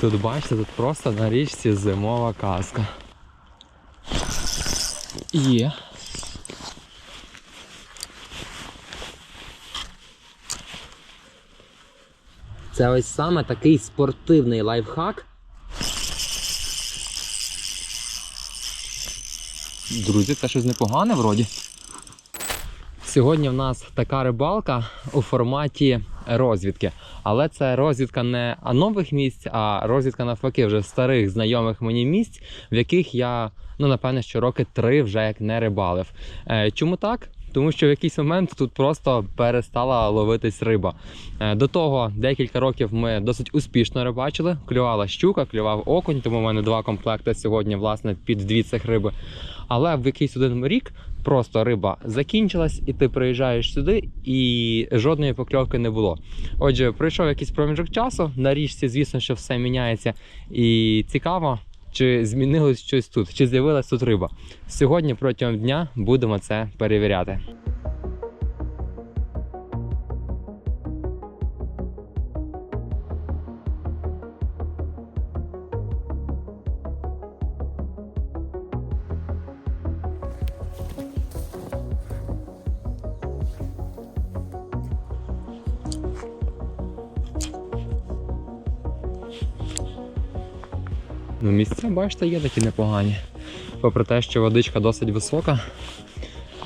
Тут бачите, тут просто на річці зимова казка. Є. Це ось саме такий спортивний лайфхак. Друзі, це щось непогане вроді. Сьогодні в нас така рибалка у форматі розвідки. Але це розвідка не нових місць, а розвідка навпаки вже старих знайомих мені місць, в яких я, ну напевне, що роки три вже як не рибалив. Е, чому так? Тому що в якийсь момент тут просто перестала ловитись риба. Е, До того декілька років ми досить успішно рибачили. Клювала щука, клював окунь, тому в мене два комплекти сьогодні, власне, під дві цих риби. Але в якийсь один рік просто риба закінчилась, і ти приїжджаєш сюди, і жодної покльовки не було. Отже, пройшов якийсь проміжок часу. На річці, звісно, що все міняється. І цікаво, чи змінилось щось тут, чи з'явилась тут риба. Сьогодні протягом дня будемо це перевіряти. Місця, бачите, є такі непогані. Попри те, що водичка досить висока,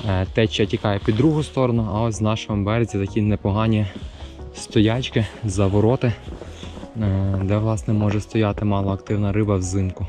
е, течія тікає під другу сторону, а ось в нашому березі такі непогані стоячки, завороти, е, де власне може стояти малоактивна риба взимку.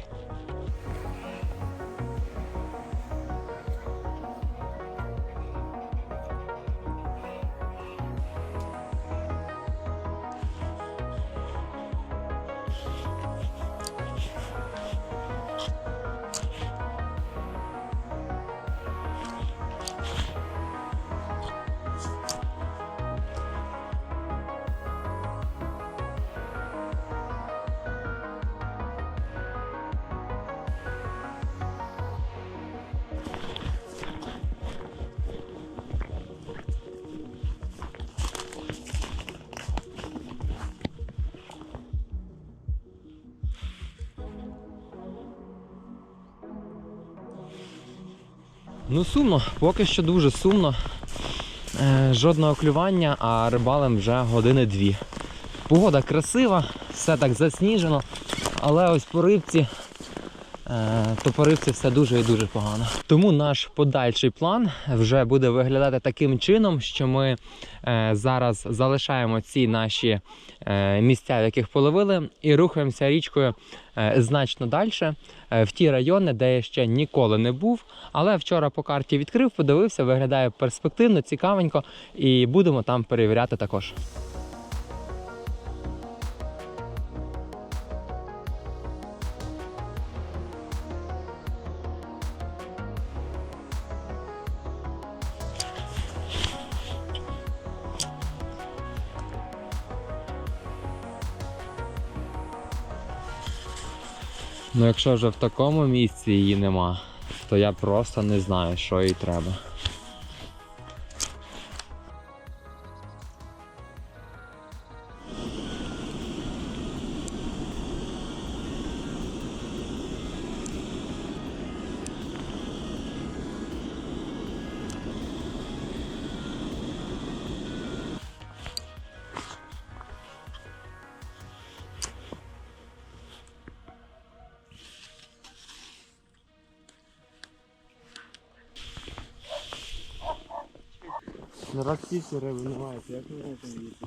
Ну, сумно, поки що дуже сумно. Е, жодного клювання, а рибалим вже години дві. Погода красива, все так засніжено, але ось по рибці, е, то по рибці все дуже і дуже погано. Тому наш подальший план вже буде виглядати таким чином, що ми е, зараз залишаємо ці наші е, місця, в яких половили, і рухаємося річкою значно далі, в ті райони, де я ще ніколи не був. Але вчора по карті відкрив, подивився, виглядає перспективно, цікавенько, і будемо там перевіряти також. Ну, якщо вже в такому місці її нема, то я просто не знаю, що їй треба. Всі риби немає, як ви робите їсти?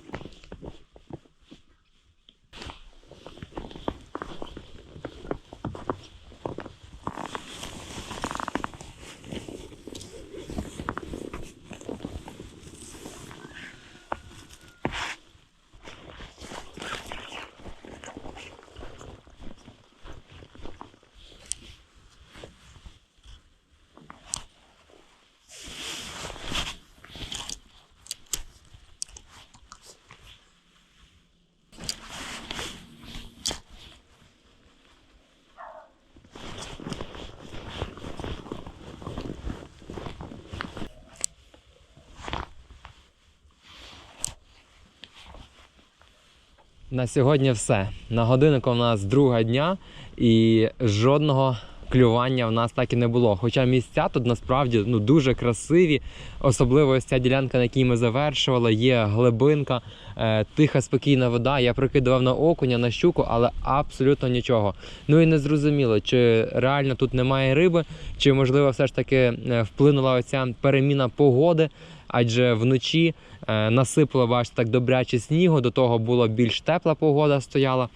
На сьогодні все. На годиннику у нас друга дня і жодного клювання в нас так і не було. Хоча місця тут насправді ну, дуже красиві. Особливо ось ця ділянка, на якій ми завершували, є глибинка, е, тиха, спокійна вода. Я прикидував на окуня, на щуку, але абсолютно нічого. Ну і не зрозуміло, чи реально тут немає риби, чи можливо все ж таки е, вплинула оця переміна погоди. Адже вночі е, насипало, бачите, так добряче снігу, до того була більш тепла погода стояла.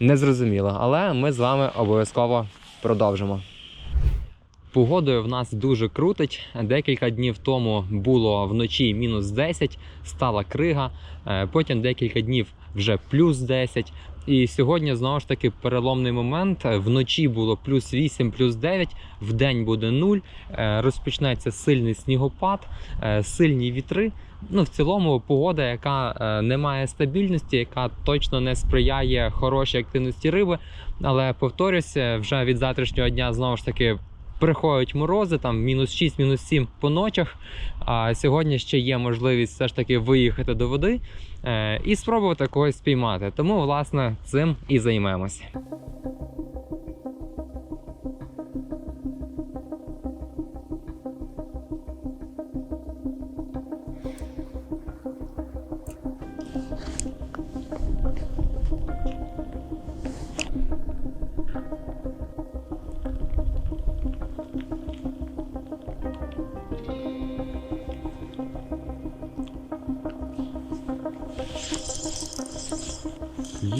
Незрозуміло, але ми з вами обов'язково продовжимо. Погодою в нас дуже крутить. Декілька днів тому було вночі мінус 10, стала крига. е, Потім декілька днів вже плюс 10. І сьогодні знову ж таки переломний момент. Вночі було плюс 8, плюс 9, в день буде 0. е, Розпочнеться сильний снігопад, е, сильні вітри. Ну, в цілому, погода, яка е, не має стабільності, яка точно не сприяє хорошій активності риби. Але повторюся, вже від завтрашнього дня знову ж таки приходять морози, там мінус 6, мінус 7 по ночах. А сьогодні ще є можливість все ж таки виїхати до води е, і спробувати когось спіймати. Тому, власне, цим і займемося.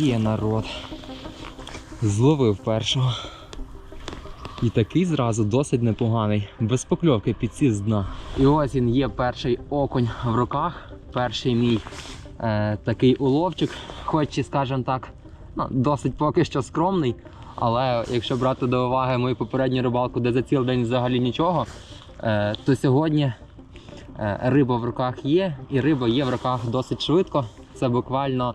Є народ. Зловив першого. І такий зразу досить непоганий. Без покльовки підсіз з дна. І ось він є перший окунь в руках. Перший мій е, такий уловчик, хоч і, скажімо так, ну, досить поки що скромний. Але якщо брати до уваги мою попередню рибалку, де за цілий день взагалі нічого, е, то сьогодні е, риба в руках є, і риба є в руках досить швидко. Це буквально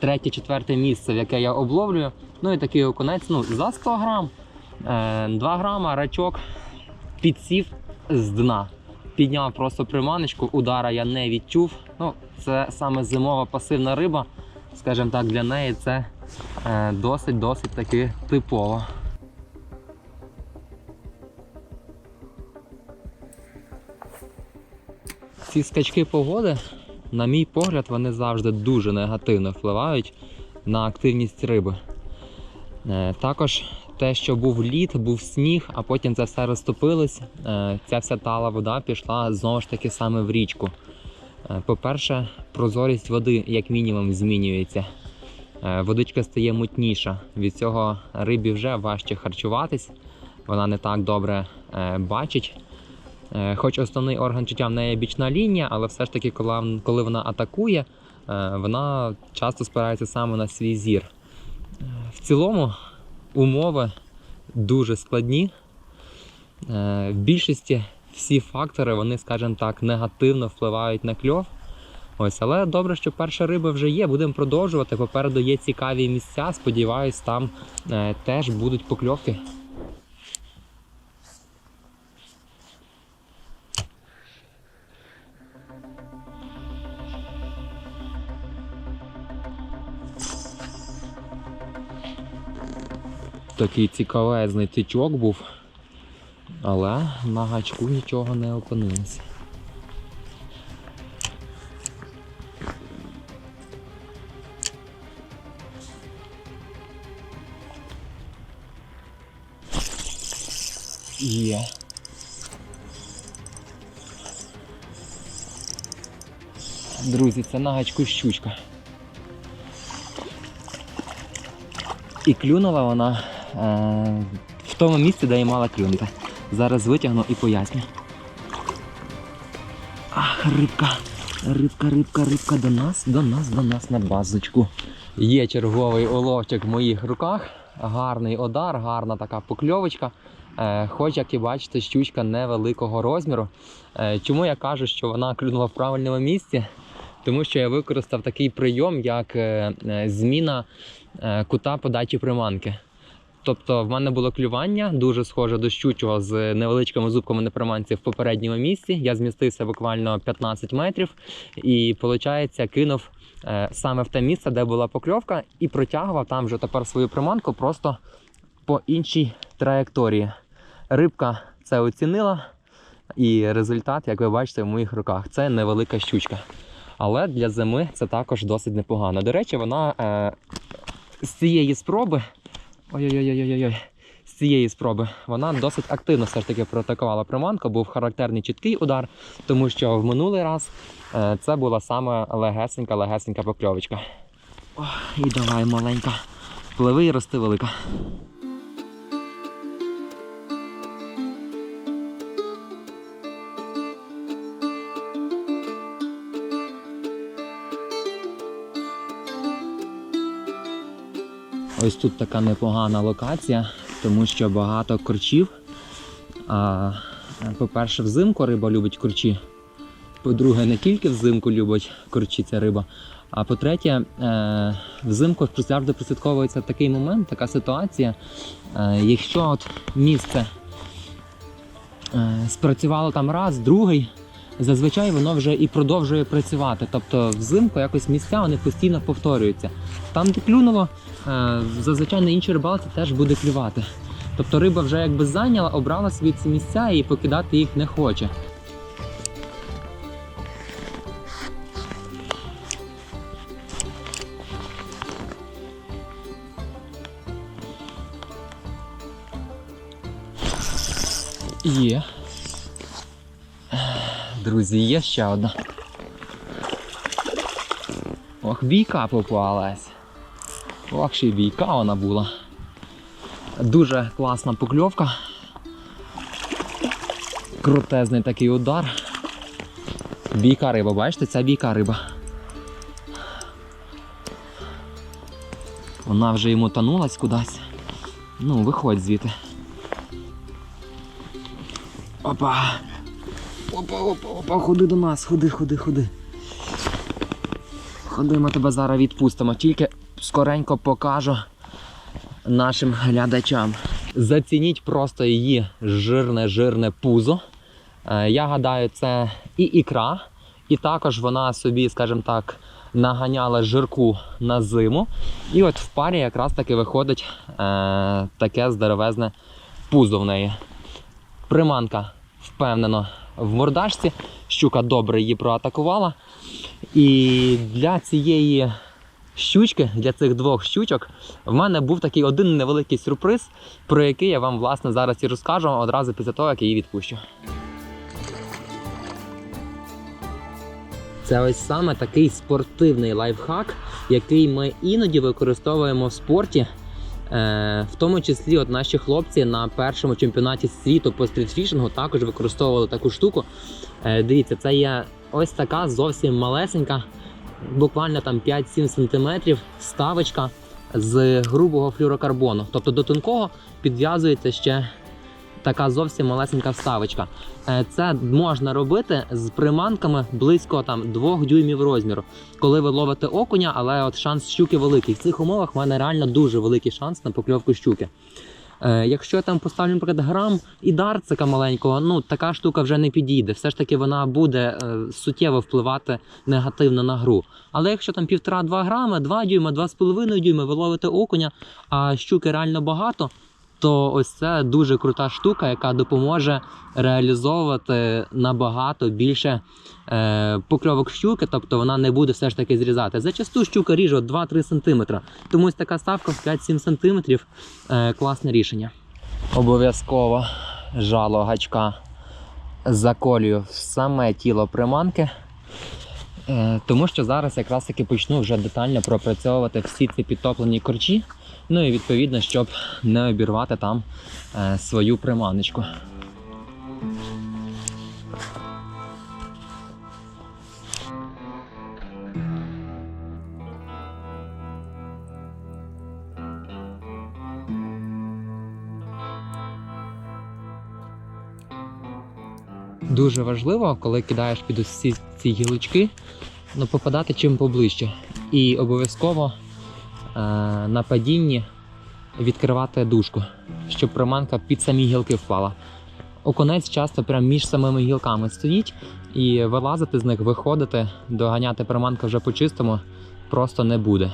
третє-четверте місце, в яке я обловлюю. Ну і такий окунець ну, за 100 грам, е, 2 грама рачок підсів з дна. Підняв просто приманочку, удара я не відчув. Ну, це саме зимова пасивна риба. Скажімо так, для неї це е, досить-досить таки типово. Ці скачки погоди, на мій погляд, вони завжди дуже негативно впливають на активність риби. Е, Також те, що був лід, був сніг, а потім це все розтопилось, е, ця вся тала вода пішла знову ж таки саме в річку. Е, По-перше, прозорість води як мінімум змінюється. Водичка стає мутніша. Від цього рибі вже важче харчуватись, вона не так добре бачить. Е, Хоч основний орган чуття в неї бічна лінія, але все ж таки, коли, вона атакує, е, вона часто спирається саме на свій зір. Е, В цілому умови дуже складні. В більшості всі фактори, вони, скажімо так, негативно впливають на кльов. Ось, але добре, що перша риба вже є. Будемо продовжувати. Попереду є цікаві місця. Сподіваюсь, там теж будуть покльовки. Такий цікавезний тичок був, але на гачку нічого не опинилося. Є. Друзі, це на гачку щучка. І клюнула вона в тому місці, де і мала клюнути. Зараз витягну і поясню. Ах, рибка. Рибка, рибка, рибка до нас, до нас, до нас на базочку. Є черговий оловчик в моїх руках. Гарний одар, гарна така покльовочка. Е, хоч, як і бачите, щучка невеликого розміру. Е, чому я кажу, що вона клюнула в правильному місці? Тому що я використав такий прийом, як е, е, зміна е, кута подачі приманки. Тобто в мене було клювання дуже схоже до щучого з невеличкими зубками на приманці в попередньому місці. Я змістився буквально 15 метрів і, виходить, кинув е, саме в те місце, де була покльовка, і протягував там вже тепер свою приманку просто по іншій траєкторії. Рибка це оцінила, і результат, як ви бачите, в моїх руках, це невелика щучка. Але для зими це також досить непогано. До речі, вона е, з цієї спроби. Ой-ой-ой-ой-ой. З цієї спроби вона досить активно все ж таки проатакувала приманку, був характерний чіткий удар, тому що в минулий раз е, це була саме легесенька-легесенька покльовочка. О, і давай маленька. Пливи і рости велика. Ось тут така непогана локація, тому що багато корчів. По-перше, взимку риба любить корчі. По-друге, не тільки взимку любить корчі ця риба. А по-третє, е, взимку завжди прослідковується такий момент, така ситуація. Е, якщо от місце е, спрацювало там раз, другий, зазвичай воно вже і продовжує працювати. Тобто взимку якось місця вони постійно повторюються. Там, де клюнуло, е, зазвичай на іншій рибалці теж буде клювати. Тобто риба вже якби зайняла, обрала свої ці місця і покидати їх не хоче. Є. Друзі, є ще одна. Ох, бійка попалась. Ох, ще й бійка вона була. Дуже класна покльовка. Крутезний такий удар. Бійка риба, бачите, це бійка риба. Вона вже йому тонулась кудись. Ну, виходь звідти. Опа! Опа, опа, опа, ходи до нас, ходи, ходи, ходи. Ходи, ми тебе зараз відпустимо. Тільки скоренько покажу нашим глядачам. Зацініть просто її жирне, жирне пузо. Е, Я гадаю, це і ікра, і також вона собі, скажімо так, наганяла жирку на зиму. І от в парі якраз таки виходить е, таке здоровезне пузо в неї. Приманка впевнено в мордашці. Щука добре її проатакувала. І для цієї щучки, для цих двох щучок, в мене був такий один невеликий сюрприз, про який я вам власне зараз і розкажу одразу після того, як я її відпущу. Це ось саме такий спортивний лайфхак, який ми іноді використовуємо в спорті. Е, в тому числі от наші хлопці на першому чемпіонаті світу по стрітфішингу також використовували таку штуку. Е, дивіться, це є ось така зовсім малесенька, буквально там 5-7 см ставочка з грубого флюрокарбону. Тобто до тонкого підв'язується ще така зовсім малесенька вставочка. Е, Це можна робити з приманками близько там 2 дюймів розміру, коли ви ловите окуня, але от шанс щуки великий. В цих умовах в мене реально дуже великий шанс на покльовку щуки. Е, якщо я там поставлю, наприклад, грам і дарцика маленького, ну така штука вже не підійде. Все ж таки вона буде е, суттєво впливати негативно на гру. Але якщо там півтора-два грами, 2 дюйма, 2,5 дюйма, ви ловите окуня, а щуки реально багато, то ось це дуже крута штука, яка допоможе реалізовувати набагато більше е, покльовок щуки, тобто вона не буде все ж таки зрізати. Зачасту щука ріже 2-3 см. Тому ось така ставка в 5-7 см е, класне рішення. Обов'язково жало гачка заколюю в саме тіло приманки. Е, Тому що зараз якраз таки почну вже детально пропрацьовувати всі ці підтоплені корчі. Ну і відповідно, щоб не обірвати там е, свою приманочку. Дуже важливо, коли кидаєш під усі ці гілочки, ну, попадати чим поближче. І обов'язково на падінні відкривати дужку, щоб приманка під самі гілки впала. Окунець часто прямо між самими гілками стоїть, і вилазити з них, виходити, доганяти приманку вже по чистому просто не буде.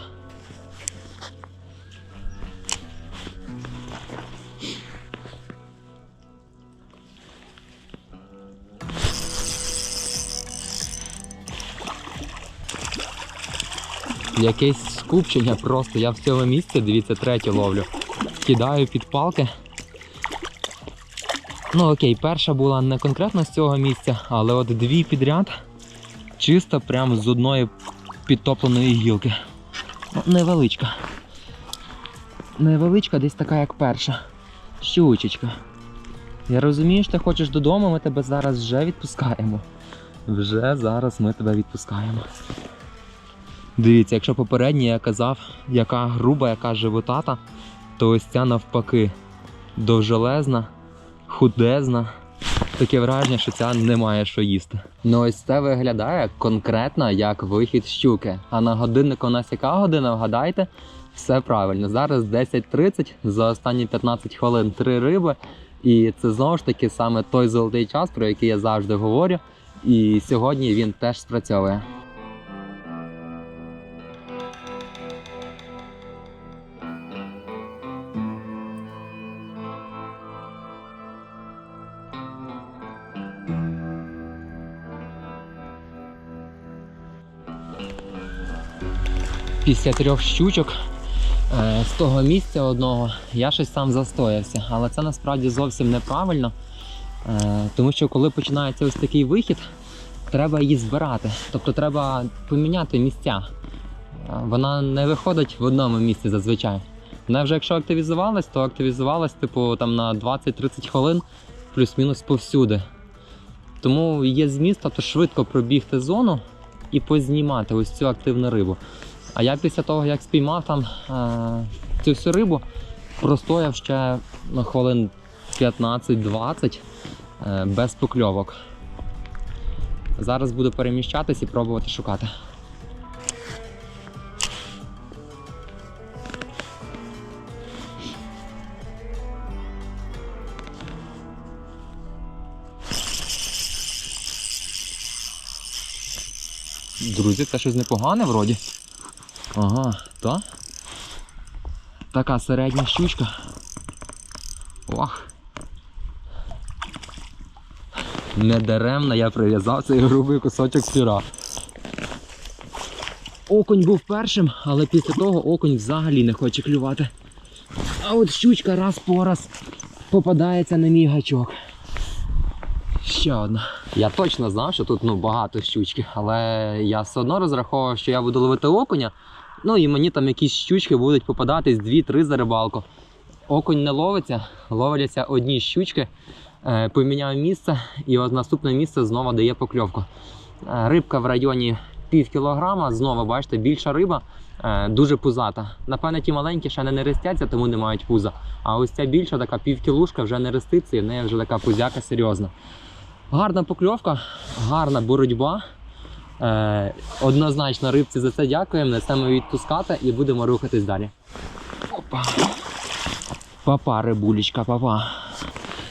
Якесь скупчення просто. Я в цьому місці, дивіться, третю ловлю. Кидаю під палки. Ну окей, перша була не конкретно з цього місця, але от дві підряд чисто прямо з одної підтопленої гілки. Ну, невеличка. Невеличка, десь така, як перша. Щучечка. Я розумію, що ти хочеш додому, ми тебе зараз вже відпускаємо. Вже зараз ми тебе відпускаємо. Дивіться, якщо попередній я казав, яка груба, яка животата, то ось ця навпаки довжелезна, худезна. Таке враження, що ця не має що їсти. Ну ось це виглядає конкретно як вихід щуки. А на годиннику у нас яка година, вгадайте? Все правильно. Зараз 10.30, за останні 15 хвилин три риби. І це знову ж таки саме той золотий час, про який я завжди говорю. І сьогодні він теж спрацьовує. Після трьох щучок е, з того місця одного я щось сам застоявся. Але це насправді зовсім неправильно. Е, тому що коли починається ось такий вихід, треба її збирати. Тобто треба поміняти місця. Е, Вона не виходить в одному місці зазвичай. Вона вже якщо активізувалась, то активізувалась типу там на 20-30 хвилин плюс-мінус повсюди. Тому є зміст, тобто швидко пробігти зону і познімати ось цю активну рибу. А я після того, як спіймав там е, цю всю рибу, простояв ще ну, хвилин 15-20 е, без покльовок. Зараз буду переміщатись і пробувати шукати. Друзі, це щось непогане вроді. Ага, та? Така середня щучка. Ох. Недаремно я прив'язав цей грубий кусочок сіра. Окунь був першим, але після того окунь взагалі не хоче клювати. А от щучка раз по раз попадається на мій гачок. Ще одна. Я точно знав, що тут ну, багато щучки, але я все одно розраховував, що я буду ловити окуня. Ну і мені там якісь щучки будуть попадатись 2-3 за рибалку. Окунь не ловиться, ловляться одні щучки. Е, поміняв місце, і от наступне місце знову дає покльовку. Е, рибка в районі пів кілограма, знову бачите, більша риба, е, дуже пузата. Напевне, ті маленькі ще не нерестяться, тому не мають пуза. А ось ця більша, така півкілушка вже не реститься, і в неї вже така пузяка серйозна. Гарна покльовка, гарна боротьба. Е, однозначно рибці за це дякуємо. Несемо відпускати і будемо рухатись далі. Опа. Папа, рибулечка, папа.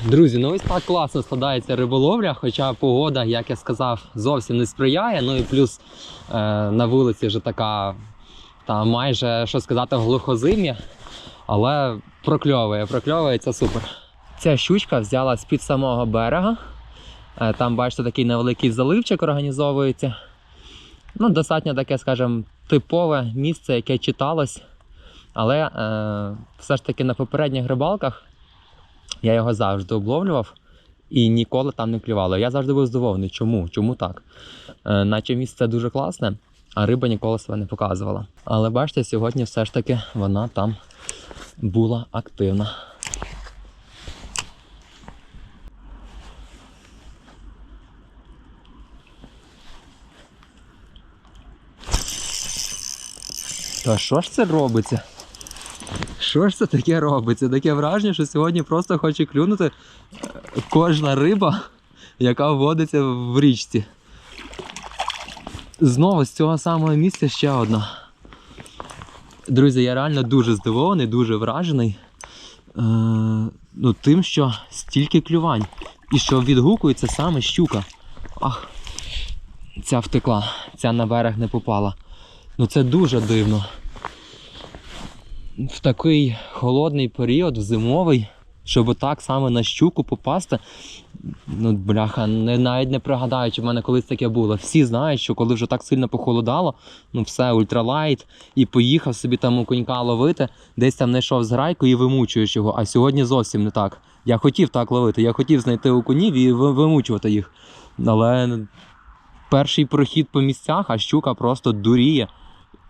Друзі, ну ось так класно складається риболовля, хоча погода, як я сказав, зовсім не сприяє. Ну і плюс е, на вулиці вже така, та майже що сказати, глухозим'я, але прокльовує, прокльовує, це супер. Ця щучка взяла з-під самого берега. Е, Там, бачите, такий невеликий заливчик організовується. Ну, достатньо таке, скажімо, типове місце, яке читалось. Але е, все ж таки на попередніх рибалках я його завжди обловлював і ніколи там не клювало. Я завжди був здивований. Чому? Чому так? Е, наче місце дуже класне, а риба ніколи себе не показувала. Але бачите, сьогодні все ж таки вона там була активна. Та що ж це робиться? Що ж це таке робиться? Таке враження, що сьогодні просто хоче клюнути е, кожна риба, яка вводиться в річці. Знову з цього самого місця ще одна. Друзі, я реально дуже здивований, дуже вражений е, ну, тим, що стільки клювань. І що відгукується саме щука. Ах, ця втекла, ця на берег не попала. Ну це дуже дивно. В такий холодний період, в зимовий, щоб так саме на щуку попасти. Ну, бляха, не, навіть не пригадаю, чи в мене колись таке було. Всі знають, що коли вже так сильно похолодало, ну все, ультралайт, і поїхав собі там у конька ловити, десь там знайшов зграйку і вимучуєш його. А сьогодні зовсім не так. Я хотів так ловити, я хотів знайти окунів і вимучувати їх. Але перший прохід по місцях, а щука просто дуріє.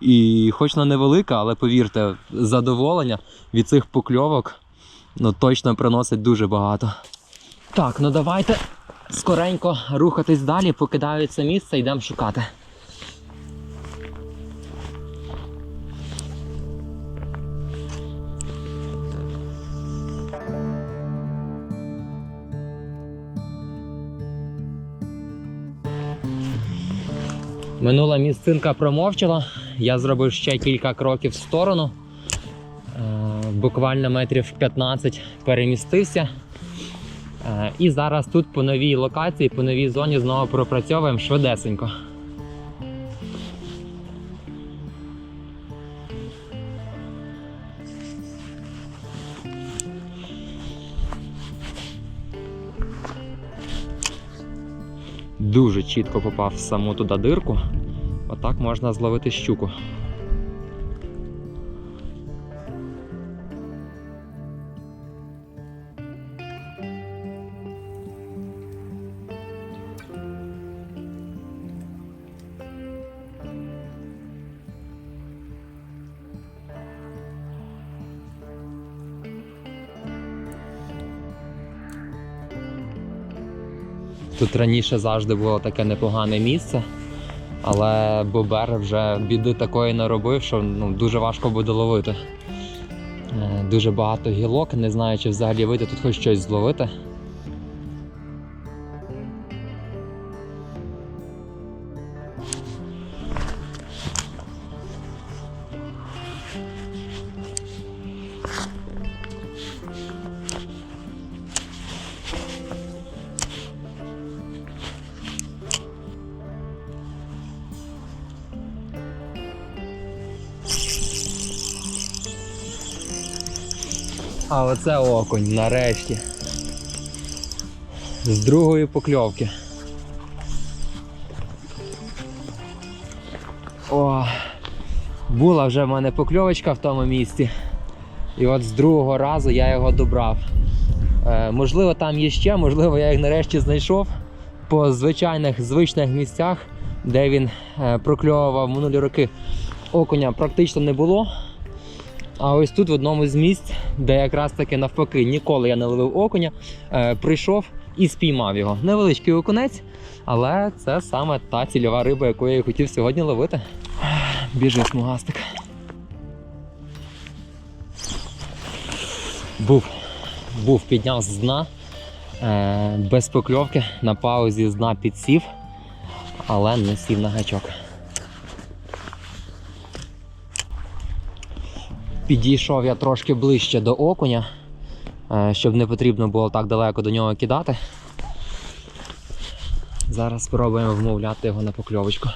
І хоч вона невелика, але повірте, задоволення від цих покльовок ну, точно приносить дуже багато. Так, ну давайте скоренько рухатись далі, покидаю це місце, йдемо шукати. Минула місцинка промовчала. Я зробив ще кілька кроків в сторону. Е, Буквально метрів 15 перемістився. Е, І зараз тут по новій локації, по новій зоні знову пропрацьовуємо швидесенько. Дуже чітко попав в саму туди дирку. Отак можна зловити щуку. Тут раніше завжди було таке непогане місце, але Бобер вже біди такої наробив, що ну, дуже важко буде ловити. Е, Дуже багато гілок, не знаю, чи взагалі вийде тут хоч щось зловити. А оце окунь нарешті. З другої покльовки. О, була вже в мене покльовочка в тому місці. І от з другого разу я його добрав. Е, можливо, там є ще, можливо, я їх нарешті знайшов по звичайних звичних місцях, де він е, прокльовував минулі роки. Окуня практично не було. А ось тут в одному з місць, де якраз таки навпаки ніколи я не ловив окуня, е, прийшов і спіймав його. Невеличкий окунець, але це саме та цільова риба, яку я і хотів сьогодні ловити. Біжи, смугастик. Був, був, підняв з дна, е, без покльовки, на паузі з дна підсів, але не сів на гачок. Підійшов я трошки ближче до окуня, е, щоб не потрібно було так далеко до нього кидати. Зараз спробуємо вмовляти його на покльовочку.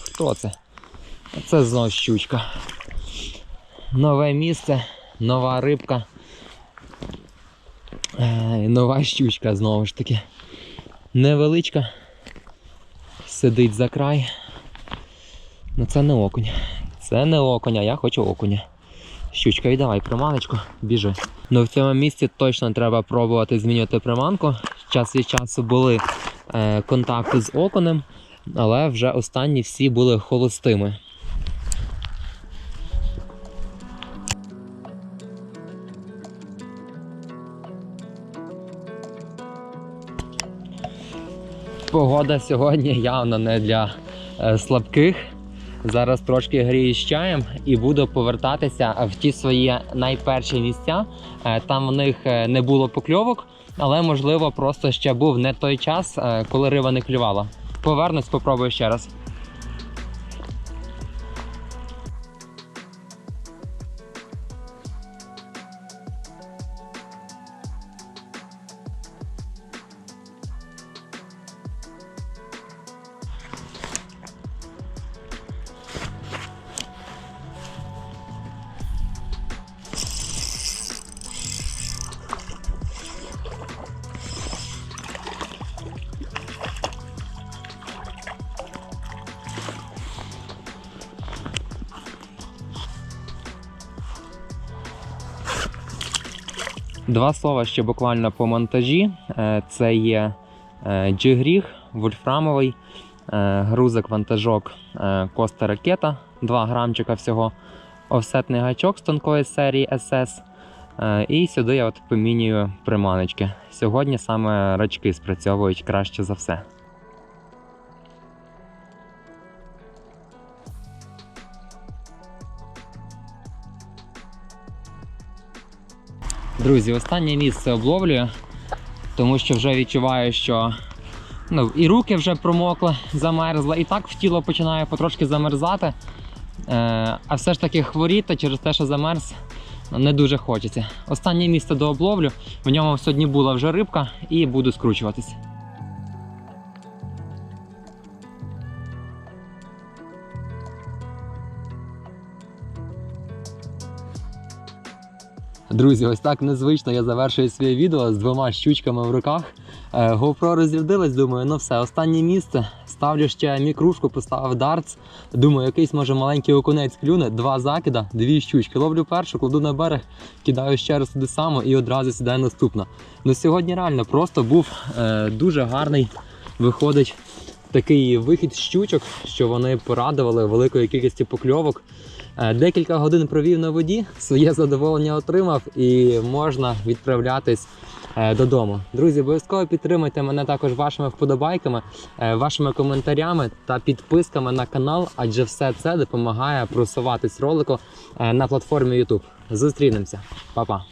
Хто це? Це знов щучка. Нове місце, нова рибка. Е, Нова щучка знову ж таки. Невеличка сидить за край. Ну це не окунь. Це не окунь, я хочу окуня. Щучка, віддавай приманочку, біжи. Ну в цьому місці точно треба пробувати змінювати приманку. Час від часу були е, контакти з окунем, але вже останні всі були холостими. Погода сьогодні явно не для е, слабких. Зараз трошки грію з чаєм і буду повертатися в ті свої найперші місця. Е, Там в них е, не було покльовок, але можливо просто ще був не той час, коли риба не клювала. Повернусь, спробую ще раз. Два слова ще буквально по монтажі. Е, Це є е, джигріг вольфрамовий, е, грузик вантажок Коста Ракета, 2 грамчика всього, офсетний гачок з тонкої серії SS. І сюди я от помінюю приманочки. Сьогодні саме рачки спрацьовують краще за все. Друзі, останнє місце обловлюю, тому що вже відчуваю, що ну, і руки вже промокли, замерзли, і так в тіло починає потрошки замерзати. Е, а все ж таки хворіти через те, що замерз, не дуже хочеться. Останнє місце до обловлю. В ньому сьогодні була вже рибка і буду скручуватись. Друзі, ось так незвично я завершую своє відео з двома щучками в руках. Е, GoPro розрядилась, думаю, ну все, останнє місце. Ставлю ще мікрушку, поставив дартс. Думаю, якийсь може маленький окунець клюне, два закида, дві щучки. Ловлю першу, кладу на берег, кидаю ще раз туди само і одразу сідає наступна. Ну сьогодні реально просто був е, дуже гарний. Виходить такий вихід щучок, що вони порадували великої кількості покльовок. Е, Декілька годин провів на воді, своє задоволення отримав і можна відправлятись е, додому. Друзі, обов'язково підтримайте мене також вашими вподобайками, е, вашими коментарями та підписками на канал, адже все це допомагає просуватись ролику на платформі YouTube. Зустрінемося, Па-па!